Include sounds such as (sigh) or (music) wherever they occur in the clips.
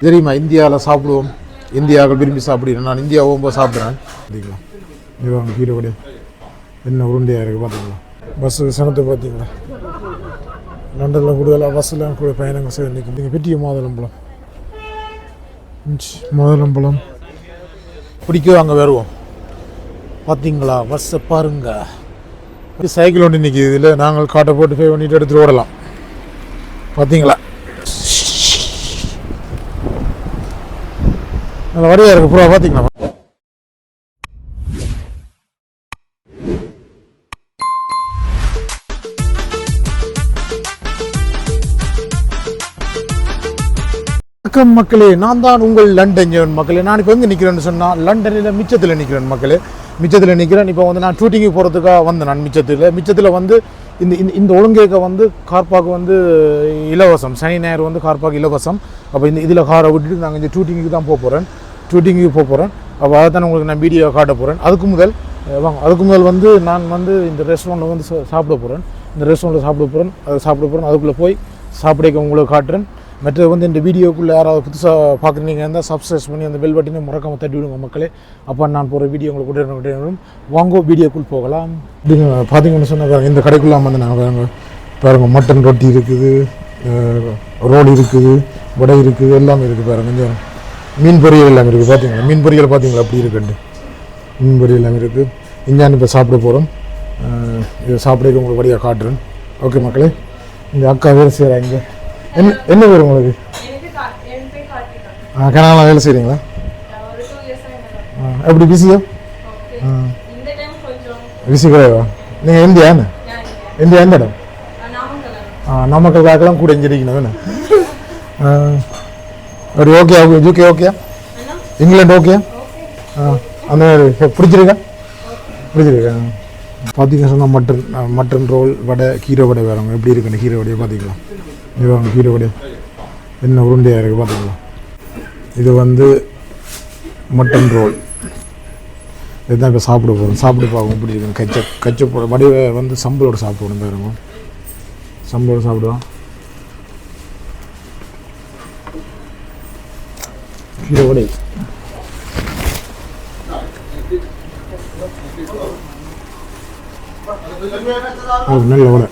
தெரியுமா இந்தியாவில் சாப்பிடுவோம்? இந்தியாவில் விரும்பி சாப்பிடுறேன் நான் இந்தியா போகும்போது சாப்பிட்றேன். சரிங்களா இது வாங்க கீழே என்ன உருண்டையாக இருக்குது பார்த்தீங்களா பஸ்ஸு சனத்தை பார்த்தீங்களா லண்டனில் கூடுதலாக பஸ்ஸில் கூட பயணங்கள் செய்ய நிற்கும். நீங்கள் பெரிய மாதுளம்பழம் மாதுளம்பழம் பிடிக்கும் அங்கே வருவோம். பார்த்தீங்களா பஸ்ஸை பாருங்கள் சைக்கிள் ஒன்று நிற்கிது இதில் நாங்கள் காட்டை போட்டு ஃபைவ் பண்ணிட்டு எடுத்துகிட்டு ஓடலாம். பார்த்தீங்களா நல்ல வடிவாக இருக்கு பூரா பார்த்தீங்களா வணக்கம் மக்களே நான் தான் உங்கள் லண்டன் ஜெவன் மக்களே. நான் இப்போ எங்கே நிற்கிறேன்னு சொன்னால் லண்டனில் மிச்சத்தில் நிற்கிறேன் மக்களே. மிச்சத்தில் நிற்கிறேன் இப்போ வந்து நான் ஷூட்டிங்கு போகிறதுக்காக வந்தேன் நான் மிச்சத்தில். மிச்சத்தில் வந்து இந்த இந்த இந்த ஒழுங்கேக்க வந்து கார்பாக் வந்து இலவசம். சனி ஞாயிறு வந்து கார்பாக் இலவசம். அப்போ இந்த இதில் காரை விட்டுட்டு நாங்கள் இந்த ஷூட்டிங்குக்கு தான் போக போகிறேன் ஷூட்டிங்குக்கு போக போகிறேன் அப்போ அதை தான் உங்களுக்கு நான் வீடியோ காட்ட போகிறேன் அதுக்கு முதல் வாங்க. அதுக்கு முதல் வந்து நான் வந்து இந்த ரெஸ்டாரண்ட்டில் வந்து சாப்பிட போகிறேன் இந்த ரெஸ்டாரண்ட்டில் சாப்பிட போகிறேன் அதை சாப்பிட போகிறேன் அதுக்குள்ளே போய் சாப்பிட உங்களுக்கு காட்டுறேன். மற்றது வந்து இந்த வீடியோக்குள்ளே யாராவது புதுசாக பார்க்குறீங்க இருந்தால் சப்ஸ்கிரைப் பண்ணி அந்த பெல் பட்டனை மறக்காம தட்டி விடுங்க மக்களே. அப்போ நான் போகிற வீடியோ உங்களுக்கு உடனே உடனே வரும். வாங்கோ வீடியோக்குள் போகலாம். இதுங்க பார்த்தீங்கன்னு சொன்னால் இந்த கடைக்குள்ளே வந்து நாங்கள் பாருங்கள் மட்டன் ரொட்டி இருக்குது ரோல் இருக்குது வடை இருக்குது எல்லாமே இருக்குது பாருங்க கொஞ்சம் மீன் பொரியல் எல்லாமே இருக்குது. பார்த்தீங்களா மீன் பொரியல் பார்த்தீங்களா அப்படி இருக்குண்டு. மீன் பொரியல் எல்லாமே இருக்குது. இஞ்சான் இப்போ சாப்பிட போகிறோம் இதை சாப்பிட உங்களுக்கு வழியாக காட்டுறேன். ஓகே மக்களே. இந்த அக்கா வேறு செய்கிறாங்க என்ன என்ன பேர் உங்களுக்கு? எனக்கு கா- என் பேர் கார்த்திகா. கனகாலாம் வேலை செய்கிறீங்களா ஆ. எப்படி பிஸியா பிஸி கிடையாதா நீங்கள் இந்தியான்னு நான் இங்க. இந்தியா எந்த இடம். ஆ நமக்கு காக்கெல்லாம் கூட இஞ்சிருக்கணும் வேணும் அப்படி okay okay UK okay? England okay. ஆ அந்த மாதிரி பிடிச்சிருக்கா? பிடிச்சிருக்கா பார்த்தீங்கன்னா சொன்னால் மட்டன் ஆ, மட்டன் ரோல் வடை கீரை வடை வேறவங்க எப்படி இருக்குன்னு கீரை வடையை பார்த்தீங்களா இது கீரை வடை என்ன உருண்டையாக இருக்குது பார்த்துக்கலாம் இது வந்து மட்டன் ரோல். இதுதான் இப்போ சாப்பிட போகிறோம் சாப்பிட்டு பார்ப்போம். எப்படி இருக்கும் கச்ச கச்ச போட வடிவ வந்து சம்பளோடு சாப்பிடணும் இருக்கும் சம்பலோடு சாப்பிடுவோம். கீரை வடை நல்ல வடை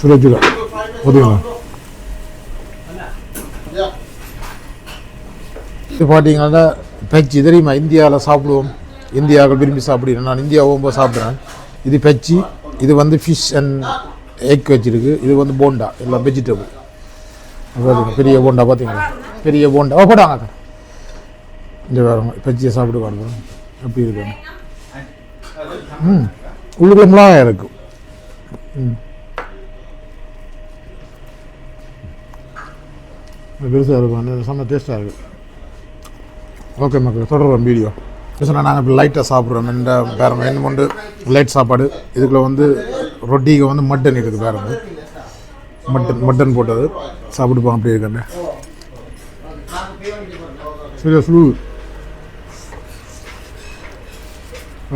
சுட சுட. ஓதுங்களா இது பார்த்தீங்கன்னா பச்சி தெரியுமா? இந்தியாவில் சாப்பிடுவோம். இந்தியாவில் விரும்பி சாப்பிடுறேன். நான் இந்தியா போகும்போது சாப்பிட்றேன். இது பச்சி இது வந்து ஃபிஷ் அண்ட் எக் வச்சிருக்கு. இது வந்து போண்டா எல்லாம் வெஜிடபிள் பார்த்தீங்க பெரிய போண்டா பார்த்தீங்களா பெரிய போண்டா. ஓ போட்டாங்க அக்கா. இந்த வேறு பச்சியை சாப்பிட்டு அப்படி எப்படி இருக்கு ம் உள்ளுக்குள்ள மிளகாய் இருக்கும் ம். பெருசாக இருக்கும். செம்ம டேஸ்ட்டாக இருக்குது ஓகே மக்கள் தொடர்றோம் வீடியோ சொன்னால் நாங்கள் இப்போ லைட்டாக சாப்பிட்றோம் இந்த பேரங்க என்ன கொண்டு லைட் சாப்பாடு. இதுக்குள்ள வந்து ரொட்டிக்கு வந்து மட்டன் இருக்குது பேரங்க மட்டன் மட்டன் போட்டது. சாப்பிடுப்போம் அப்படியே அப்படி இருக்கேன் சரி ஃப்ளூ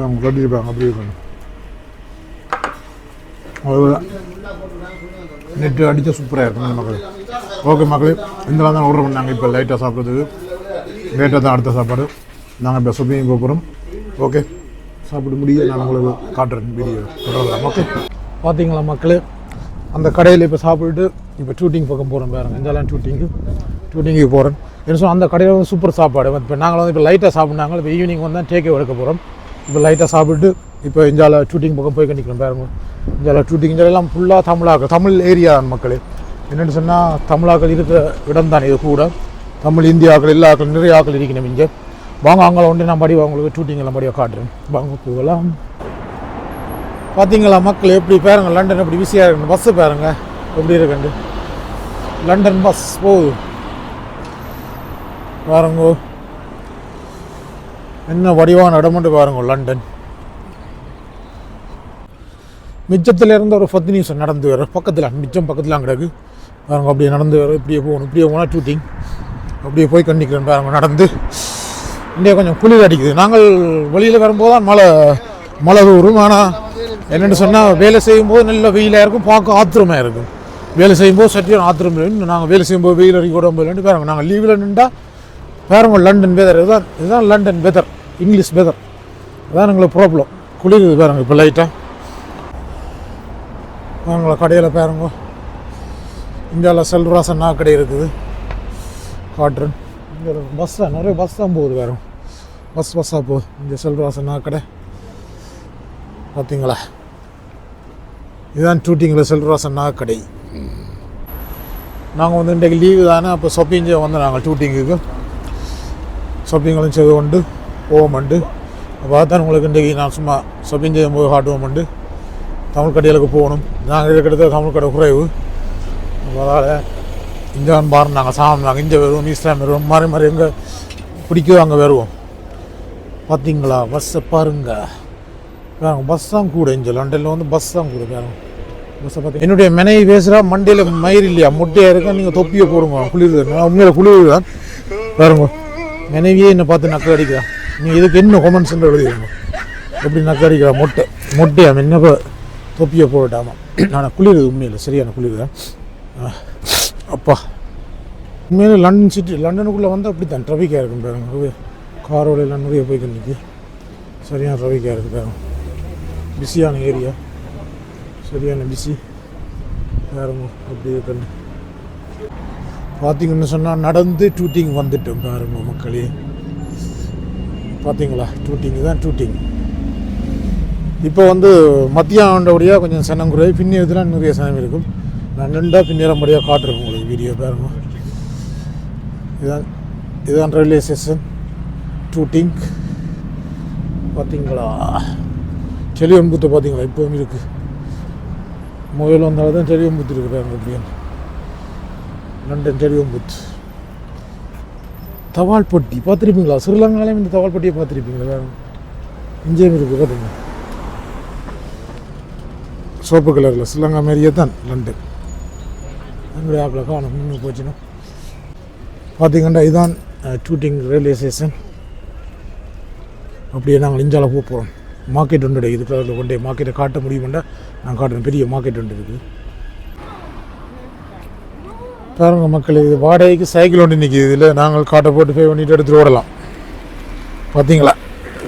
அவங்க கட்டிருப்பாங்க அப்படி இருக்கணும் அவ்வளோதான் நெட்டு அடித்தா சூப்பராக இருக்கும் மக்கள். ஓகே மக்கள் இந்த தான் ஆர்டர் பண்ணாங்க இப்போ லைட்டாக சாப்பிட்றதுக்கு. லேட்டாக தான் அடுத்த சாப்பாடு. நாங்கள் இப்போ சுப்பியும் போக போகிறோம் ஓகே சாப்பிட முடிய நான் உங்களுக்கு காட்டுறேன் வீடியோ தொடரலாம். ஓகே பார்த்தீங்களா மக்களே? அந்த கடையில் இப்போ சாப்பிட்டுட்டு இப்போ ஷூட்டிங் பக்கம் போகிறோம் பாருங்க. இந்தெல்லாம் ஷூட்டிங்கு ஷூட்டிங்கு போகிறேன் என்ன சொன்னால் அந்த கடையில் வந்து சூப்பர் சாப்பாடு. இப்போ நாங்கள் வந்து இப்போ லைட்டாக சாப்பிட்னாங்க. இப்போ ஈவினிங் வந்து தான் டேக்கே எடுக்க போகிறோம் இப்போ லைட்டாக சாப்பிட்டு இப்போ இந்தியாவில் ஷூட்டிங் பக்கம் போய் கண்டிக்கிறோம் பாருங்க. இந்தியாவில் ஷூட்டிங் எல்லாம் ஃபுல்லாக தமிழாக்கள் தமிழ் ஏரியா தான் மக்களே. என்னென்னு சொன்னால் தமிழாக்கள் இருக்கிற இடம் தான் இது கூட. தமிழ் இந்திய ஆக்கள் எல்லா ஆக்கள் நிறைய ஆக்கள் இருக்கணும் இங்கே. வாங்க அவங்கள ஒன்று நான் படி உங்களுக்கு ஷூட்டிங் படியாக காட்டுறேன். வாங்க போகலாம். பார்த்தீங்களா மக்கள் எப்படி பாருங்கள் லண்டன் எப்படி பிஸியாக இருக்கு பஸ்ஸு பாருங்கள் எப்படி இருக்குண்டு லண்டன் பஸ் போகுது. பாருங்க. என்ன வடிவான இடமுண்டு பாருங்க லண்டன். மிச்சத்தில் இருந்த ஒரு பத்து நிமிஷம் நடந்து வர பக்கத்தில் மிச்சம் பக்கத்தில் கிடக்கு. பாருங்க அப்படியே நடந்து வர இப்படியே போகணும் இப்படியே போனால் ஷூட்டிங் அப்படியே போய் கண்டிக்கிறேன் பாருங்க நடந்து. இங்கே கொஞ்சம் குளிர் அடிக்குது. நாங்கள் வெளியில் வரும்போது தான் மழை மழை தூரும் ஆனால் என்னென்னு சொன்னால் வேலை செய்யும்போது நல்ல வெயிலாக இருக்கும் பார்க்க ஆத்திரமாக இருக்கும். வேலை செய்யும்போது சற்றியான ஆத்திரம் நாங்கள் வேலை செய்யும்போது வெயில் அடிக்க கூட முடியலன்னு பாருங்க நாங்கள் லீவில் நின்றா பாருங்க லண்டன் வெதர் இதுதான் இதுதான் லண்டன் வெதர் இங்கிலீஷ் வெதர் அதான் எங்களுக்கு ப்ராப்ளம் குளிருது பாருங்க இப்போ லைட்டாக பாருங்களா கடையில் பாருங்க. இந்தியாவில் செல்வராசன் நான் கடை இருக்குது. காட்டுறேன். இங்கே பஸ் தான் நிறைய பஸ் தான் போகுது வேறு. பஸ் பஸ்ஸாக போகுது. இங்கே செல்வராசன் கடை. பார்த்தீங்களா இதுதான் ஷூட்டிங்கில் செல்வராசன் கடை. நாங்கள் வந்து இன்றைக்கு லீவு தானே அப்போ ஷாப்பிங் செய்ய வந்து நாங்கள் ஷூட்டிங்குக்கு ஷாப்பிங்களும் செய்து கொண்டு போவோம்ண்டு அப்போ தான் உங்களுக்கு இன்றைக்கி நான் சும்மா ஷாப்பிங் செய்யும் போது காட்டுவோம்ண்டு தமிழ் கடைகளுக்கு போகணும். நாங்கள் இருக்கிறது தமிழ் கடை குறைவு. அப்போ இந்த பாரு நாங்கள் சாமி நாங்கள் இங்கே வருவோம் இஸ்லாம் வருவோம் மாறி மாறி எங்கே பிடிக்கோ அங்கே வருவோம். பார்த்தீங்களா பஸ்ஸை பாருங்க. பாருங்க பஸ் தான் கூட இங்கே லண்டனில் வந்து பஸ் தான் கூட பாருங்க. பஸ்ஸை பார்த்து என்னுடைய மனைவி பேசுகிறா மண்டையில் மயிர் இல்லையா? முட்டையாக இருக்கா? நீங்கள் தொப்பியை போடுங்க குளிர் நான் உண்மையில் குளிர் தான் பாருங்க மனைவியே என்னை பார்த்து நக்கல் அடிக்கிறா. நீங்கள் இதுக்கு என்ன கொமெண்ட்ஸ் எழுதிடுங்க எப்படி நக்கல் அடிக்கிறா? மொட்டை மொட்டையா? என்னப்போ தொப்பியை போடட்டாமா (clears throat) நான் குளிர் உண்மையில் சரியான குளிர் தான் ஆ, அப்பா. இனிமேல் லண்டன் சிட்டி லண்டனுக்குள்ளே வந்து அப்படி தான் ட்ராஃபிக்காக இருக்கும் பாருங்க. காரோட எல்லாம் நிறைய போய்க்கு நிற்கி சரியான ட்ராஃபிக்காக இருக்குது பாருங்க. பிஸியான ஏரியா சரியான பிஸி பாருங்க அப்படி இருக்குன்னு பார்த்தீங்கன்னு சொன்னால் நடந்து டூட்டிங் வந்துட்டோம் பாருங்க மக்களே. பார்த்தீங்களா டூட்டிங் தான் டூட்டிங் இப்போ வந்து மத்தியானோடபடியாக கொஞ்சம் சனங்குறை குறைவு நிறைய சனம் இருக்கும். நான் நின்றா பின்னேறம்படியாக காட்டுறேன் உங்களுக்கு வீடியோ பாருங்க இதுதான் இதுதான் ரயில்வே ஸ்டேஷன் டூட்டிங் பார்த்தீங்களா செலியன்புத்து பார்த்தீங்களா இப்போவும் இருக்குது மொபைல் வந்தால் தான் செலியன்புத்து இருக்கு பாருங்க அப்படின்னு லண்டன் செலியன்புத் தபால் பொட்டி பார்த்துருப்பீங்களா ஸ்ரீலங்காலையும் இந்த தவால்பட்டியை பார்த்துருப்பீங்களா வேறு இங்கேயும் இருக்குது பார்த்தீங்களா சோப்பு கலரில் சிலங்கா மாரியே தான் லண்டன் அங்கே ஆப்பில் காணும் முன்னு போச்சுன்னா. பார்த்தீங்கன்னா இதுதான் டூட்டிங் ரயில்வே ஸ்டேஷன் அப்படியே நாங்கள் இஞ்சால போக போகிறோம் மார்க்கெட் ஒன்று இது கலரில் கொண்டே மார்க்கெட்டை காட்ட முடியுமெண்டா நான் காட்டுறேன். பெரிய மார்க்கெட் ஒன்று இருக்குது. பாருங்க மக்கள் இது வாடகைக்கு சைக்கிள் ஒன்று நிற்கிது இதில் நாங்கள் காட்டை போட்டு பே பண்ணிட்டு எடுத்துகிட்டு ஓடலாம். பார்த்தீங்களா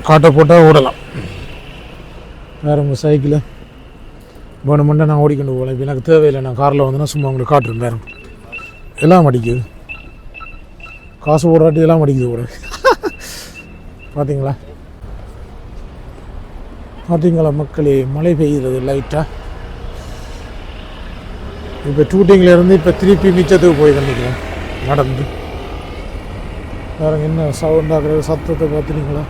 காட்டை போட்டால் ஓடலாம். பாருங்க சைக்கிளை வேணுமெண்டா நான் ஓடிக்கொண்டு போகலாம். இப்போ எனக்கு தேவையில்லை. நான் காரில் வந்தேன்னா சும்மா உங்களுக்கு காட்டுறேன் பாருங்க எல்லாம் அடிக்குது. காசு போடுறாட்டி எல்லாம் அடிக்குது கூட பார்த்தீங்களா பார்த்தீங்களா மக்களே மழை பெய்கிறது லைட்டாக இப்போ டூட்டிங்கிலேருந்து இப்போ திருப்பி மிச்சத்துக்கு போய் நினைக்கிறேன் நடந்து. வேறு என்ன சவுண்டாகிற சத்தத்தை பார்த்துட்டீங்களா?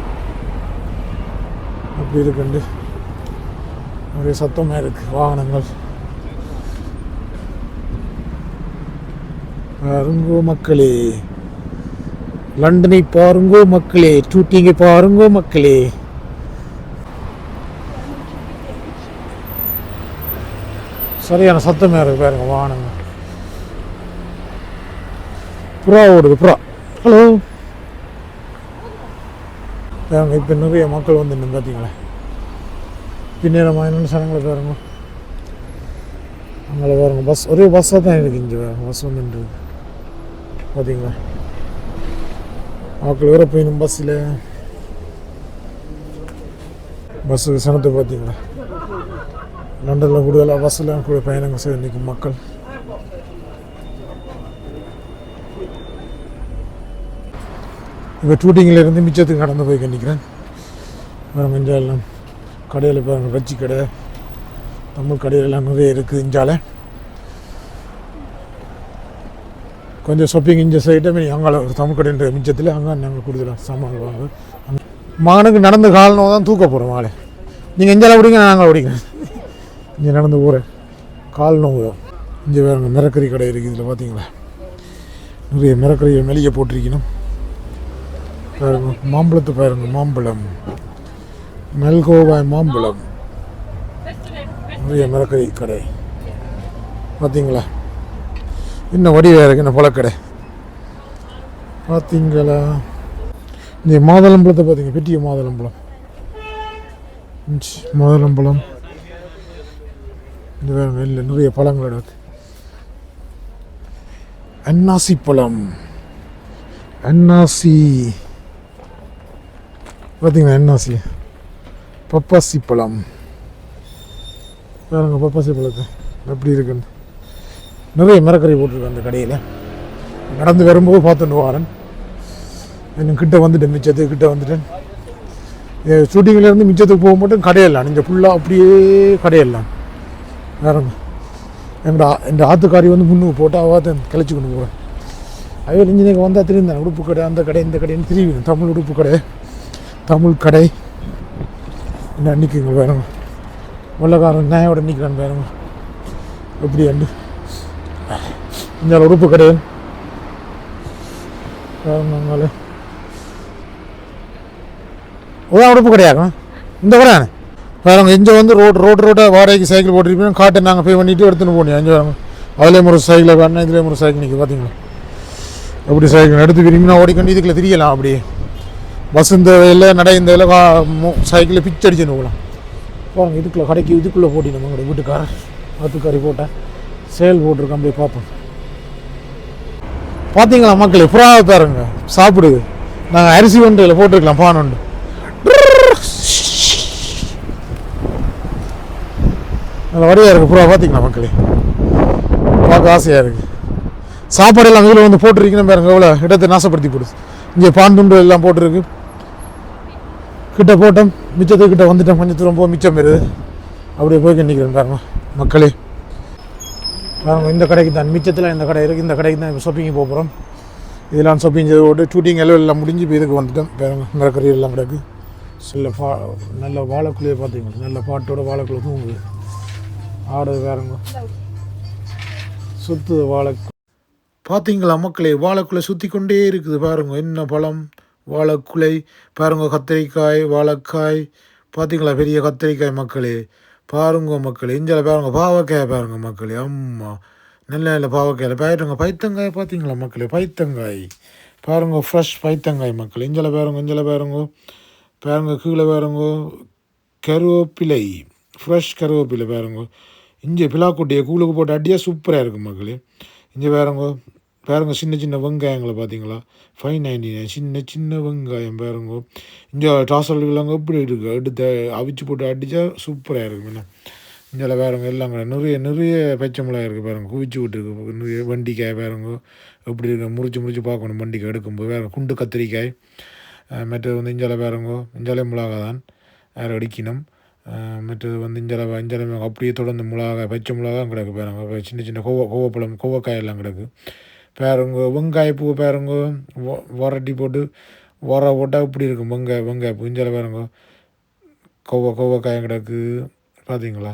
அப்படி இருக்குண்டு. ஒரே சத்தமாக இருக்கு வாகனங்கள் பாருங்கோ மக்களே லண்டனை பாருங்கோ மக்களே டூட்டிங்கை பாருங்கோ மக்களே சரியான சத்தமாக இருக்கு பாருங்க வாகனங்கள் புறா ஓடுது புறா ஹலோ இப்போ நிறைய மக்கள் வந்து நின்று பார்த்தீங்களா பின்னேறமா என்னென்ன சனங்களை பாருங்க அங்கே பாருங்க பஸ் ஒரே பஸ்ஸாக தான் இருக்கு இங்கே பாருங்க பஸ் வந்துட்டு பார்த்தீங்களா மக்கள் வேற போயிடும் பஸ்ஸில் பஸ்ஸுக்கு சனத்தை பார்த்தீங்களா லண்டனில் கூடுதலாக பஸ்ஸில் கூட பயணங்கள் செய்து நிற்கும் மக்கள் இப்போ ஷூட்டிங்கிலேருந்து மிச்சத்துக்கு கடந்து போய் நிற்கிறேன் வேறு மஞ்சள் எல்லாம் கடையில் பாருங்க வச்சி கடை. தமிழ் கடையெல்லாம் நிறைய இருக்குது இஞ்சால கொஞ்சம் ஷாப்பிங் இஞ்ச சைட்டை அங்கே ஒரு தமிழ் கடைன்ற மிச்சத்தில் அங்கே நாங்கள் கொடுத்துடலாம் சாமான் வாங்க மகனுக்கு நடந்து காலணும் தான் தூக்க போகிறோம் மாலை. நீங்கள் இஞ்சால விடுங்க நாங்கள் விடுங்க இங்கே நடந்து போகிறேன் கால் நோவு இங்கே வேறு மிரக்கறி கடை இருக்குது இதில் பார்த்தீங்களா நிறைய மிரக்கறியை மெலிய போட்டிருக்கணும். பாருங்க மாம்பழத்தை பாருங்க மாம்பழம். மெல்கோவாய் மாம்பழம். நிறைய மிளகரி கடை. பார்த்தீங்களா? இன்னும் வடிவாக இருக்குது இந்த பழக்கடை? பார்த்தீங்களா? இந்த மாதுளம்பழத்தை பார்த்தீங்க. பெட்டிய மாதுளம்பழம். மாதளம்பழம். மாதுளம்பழம் இது நிறைய பழங்கள் இருக்குது அன்னாசி பழம். அன்னாசி. பார்த்தீங்களா அன்னாசி? பப்பாசி பழம் பாருங்க பப்பாசி பழத்தை எப்படி இருக்குன்னு. நிறைய மரக்கறி போட்டிருக்கு அந்த கடையில். நடந்து வரும்போது பார்த்துட்டு வாரன். இன்னும் கிட்ட வந்துட்டேன் மிச்சத்துக்கு கிட்ட வந்துட்டேன். ஷூட்டிங்கில் மிச்சத்துக்கு போக மட்டும் கடையெல்லாம் நீங்கள் ஃபுல்லாக அப்படியே கடையெல்லாம் வேறங்க எங்களோட எங்கள் ஆத்துக்காரி வந்து முன்னுக்கு போட்டு பார்த்து கழிச்சு கொண்டு போவேன் அதே இன்ஜினியர் வந்தால் தெரியும் உடுப்பு கடை அந்த கடை இந்த கடைன்னு தெரியும். தமிழ் உடுப்பு கடை தமிழ் கடை. என்ன நிற்குங்க வேறுங்க வெள்ளக்காரன் நாயோட நிற்கிறான் வேறுங்க எப்படி அண்டு? இந்த உடுப்பு கடை உதான் உடுப்பு கிடையாது இந்த கடையானே பாருங்க இங்கே வந்து ரோட் ரோடு ரோட்டாக வாடகைக்கு சைக்கிள் போட்டிருப்பீங்க. காட்டை நாங்கள் பே பண்ணிவிட்டு எடுத்துன்னு போனோம் அஞ்சு வரவங்க அதுலேயும் ஒரு சைக்கிளை வேணும் இதுலேயும் ஒரு சைக்கிள் நிற்க பார்த்தீங்களா எப்படி சைக்கிள் எடுத்து விரும்பினா ஓடிக்கொண்டு இதுக்குள்ளே தெரியலாம் அப்படியே. பஸ் இந்த வேலை நடை இந்த வேலை சைக்கிளை பிச்சு அடிச்சுன்னு போகலாம் பாருங்க இதுக்குள்ளே கடைக்கு இதுக்குள்ளே போட்டி நம்ம கூட வீட்டுக்காரர். ஆத்துக்காரி போட்டேன் சேல் போட்டிருக்கேன் அப்படியே பார்ப்போம். பார்த்தீங்களா மக்களே புறாவை பாருங்க சாப்பிடுது. நாங்கள் அரிசி ஒன்றில் போட்டிருக்கலாம் பான் ஒன்று நல்ல வடிவாக இருக்குது புறா பார்த்தீங்களா மக்களே? பார்க்க ஆசையாக இருக்குது சாப்பாடு எல்லாம் வந்து போட்டிருக்கீங்கன்னு பாருங்க எவ்வளோ இடத்தை நாசப்படுத்தி போடுது. இங்கே பான் துண்டு எல்லாம் போட்டிருக்கு. கிட்ட போட்டோம் மிச்சத்துக்கிட்ட வந்துட்டோம். கொஞ்சம் தூரம் போக மிச்சம் வருது அப்படியே போய் நிற்கிறேன் பாருங்க மக்களே. பாருங்க இந்த கடைக்கு தான். மிச்சத்தில் இந்த கடை இருக்குது இந்த கடைக்கு தான் இப்போ ஷாப்பிங் போக போகிறோம் இதெல்லாம் ஷாப்பிங் செய்து போட்டு ஷூட்டிங் எல்லாம் எல்லாம் முடிஞ்சு இப்போ இதுக்கு வந்துட்டோம். பாருங்க மிரக்கறி எல்லாம் கிடக்கு. சில பா நல்ல வாழைக்குள்ளே பார்த்தீங்களா? நல்ல பாட்டோட வாழைக்குள்ள தூங்குது. ஆடுறது வேறங்க சுத்துது வாழை பார்த்தீங்களா மக்களே? வாழைக்குள்ளே சுற்றி கொண்டே இருக்குது பாருங்க என்ன பழம்? வாழைக்குலை பாருங்க கத்திரிக்காய் வாழைக்காய். பார்த்தீங்களா பெரிய கத்திரிக்காய் மக்களே? பாருங்க மக்களே இஞ்சில் பாருங்க பாவக்காய் பாருங்க மக்களே. அம்மா நல்ல நல்ல பாவக்காயில் பாருங்க பைத்தங்காய் பார்த்தீங்களா மக்களே? பைத்தங்காய். பாருங்க ஃப்ரெஷ் பைத்தங்காய் மக்களே. இஞ்சில் பாருங்க இஞ்சில் பாருங்க. பாருங்க கீழே பாருங்க. கருவேப்பிலை ஃப்ரெஷ் கருவேப்பிலை பாருங்க. இஞ்சி பிலாக்குட்டியை கூழுக்கு போட்டு அடியாக சூப்பராக இருக்குது மக்களே. இங்கே பாருங்க பாருங்கள் சின்ன சின்ன வெங்காயங்களை பார்த்தீங்களா? ஃபைவ் நைன்டி நைன் சின்ன சின்ன வெங்காயம் பாருங்க. இங்கே டாசல்கள்லாம் எப்படி இருக்குது எடுத்து அவிச்சு போட்டு அடித்தா சூப்பராக இருக்கும். என்ன? இங்கே பாருங்க எல்லாம் நிறைய நிறைய பச்சை மிளகாய் இருக்குது பாருங்க. குவிச்சு விட்டுருக்கு. நிறைய வண்டிக்காய் பாருங்க. எப்படி இருக்கு? முறிச்சு முறிச்சு பார்க்கணும் வண்டிக்காய் எடுக்கும்போது. வேறு குண்டு கத்திரிக்காய் மற்றது வந்து இஞ்சலை பாருங்க. இஞ்சலை மிளகா தான் வேறு அடிக்கணும். மற்றது வந்து இஞ்சலை இஞ்சலை அப்படியே தொடர்ந்து மிளகா பச்சை மிளகா கிடக்கு பாருங்க. சின்ன சின்ன கோவ கோவப்பழம் கோவக்காய் எல்லாம் கிடக்கு. பாருங்க வெங்காய பூ பாருங்க உரட்டி போட்டு உர போட்டால் இப்படி இருக்கும். வெங்காய வெங்காய பூ இஞ்சால பாருங்க. கோவ கொவ்வக்காயம் கிடக்கு பார்த்தீங்களா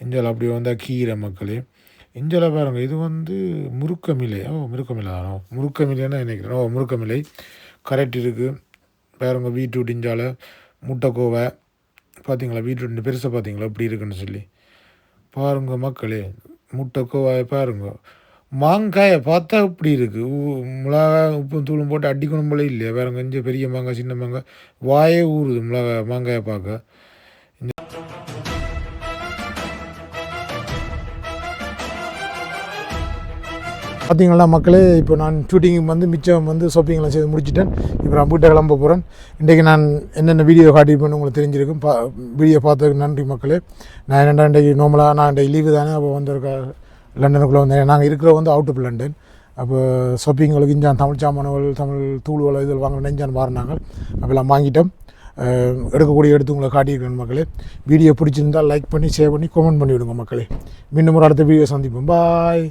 இஞ்சால அப்படி வந்தால் கீரை மக்களே. இஞ்சலை பாருங்கள் இது வந்து முறுக்கமில்லை ஓ முருக்கமிலை தானோ? முறுக்கமில்லைன்னு நினைக்கிறேன் ஓ முருக்கமிலை கரெக்ட் இருக்குது பாருங்க பீட்ரூட் இஞ்சால முட்டைக்கோவை. பார்த்தீங்களா பீட்ரூட் பெருசாக பார்த்தீங்களா இப்படி இருக்குன்னு சொல்லி. பாருங்க மக்களே முட்டைக்கோவாயை பாருங்க. மாங்காயை பார்த்தா இப்படி இருக்குது ஊ- மிளகா உப்பும் தூளும் போட்டு அடிக்கணும் போல இல்லையா? வேற கொஞ்சம் பெரிய மாங்காய் சின்ன மாங்காய். வாயே ஊறுது மிளகாய் மாங்காயை பார்க்க. பார்த்தீங்களா மக்களே இப்போ நான் ஷூட்டிங் வந்து மிச்சம் வந்து ஷாப்பிங்லாம் செய்து முடிச்சிட்டேன். இப்போ நான் வீட்டை கிளம்ப போகிறேன் இன்றைக்கி நான் என்னென்ன வீடியோ காட்டியிருப்பேன்னு உங்களுக்கு தெரிஞ்சிருக்கும். பா வீடியோ பார்த்ததுக்கு நன்றி மக்களே. நான் என்னென்ன இன்றைக்கி நார்மலாக நான் இன்றைக்கு லீவு தானே அப்போ வந்திருக்க லண்டனுக்குள்ளே வந்தேன். நாங்கள் இருக்கிற வந்து அவுட் ஆஃப் லண்டன் அப்போ ஷாப்பிங்களுக்கு இஞ்சான் தமிழ் சாமான்கள் தமிழ் தூள்கள் இதில் வாங்க நெஞ்சான் மாறினாங்க அப்போல்லாம் வாங்கிட்டோம். எடுக்கக்கூடிய எடுத்து உங்களை காட்டியிருக்கேன் மக்களே. வீடியோ பிடிச்சிருந்தால் லைக் பண்ணி ஷேர் பண்ணி கமெண்ட் பண்ணிவிடுங்க மக்களே. மீண்டும் ஒரு அடுத்த வீடியோ சந்திப்போம். பாய்